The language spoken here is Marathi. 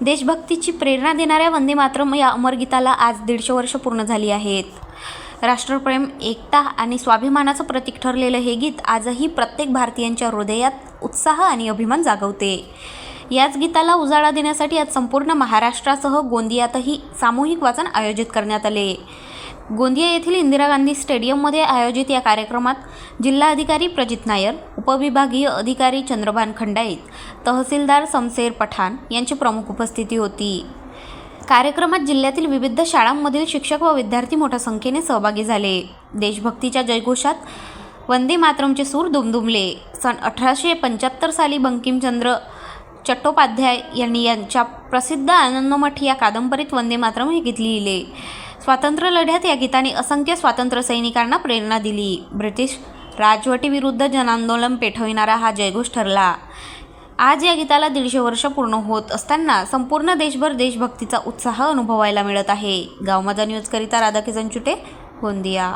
देशभक्तीची प्रेरणा देणाऱ्या वंदे मातरम या अमर गीताला आज दीडशे वर्ष पूर्ण झाली आहेत. राष्ट्रप्रेम एकता आणि स्वाभिमानाचं प्रतीक ठरलेलं हे गीत आजही प्रत्येक भारतीयांच्या हृदयात उत्साह आणि अभिमान जागवते. याच गीताला उजाळा देण्यासाठी आज संपूर्ण महाराष्ट्रासह गोंदियातही सामूहिक वाचन आयोजित करण्यात आले. गोंदिया येथील इंदिरा गांधी स्टेडियममध्ये आयोजित या कार्यक्रमात जिल्हाधिकारी प्रजित नायर उपविभागीय अधिकारी चंद्रभान खंडाईत तहसीलदार समसेर पठाण यांची प्रमुख उपस्थिती होती. कार्यक्रमात जिल्ह्यातील विविध शाळांमधील शिक्षक व विद्यार्थी मोठ्या संख्येने सहभागी झाले. देशभक्तीच्या जयघोषात वंदे मातरमचे सूर दुमदुमले. सन अठराशे पंच्याहत्तर साली बंकिमचंद्र चट्टोपाध्याय यांनी यांच्या प्रसिद्ध आनंदमठ या कादंबरीत वंदे मातरम हे गीत लिहिले. स्वातंत्र्य लढ्यात या गीताने असंख्य स्वातंत्र्य सैनिकांना प्रेरणा दिली. ब्रिटिश राजवटीविरुद्ध जनांदोलन पेठविणारा हा जयघोष ठरला. आज या गीताला दीडशे वर्ष पूर्ण होत असताना संपूर्ण देशभर देशभक्तीचा उत्साह अनुभवायला मिळत आहे. गावमाजा न्यूजकरिता राधाकिशन चुटे गोंदिया.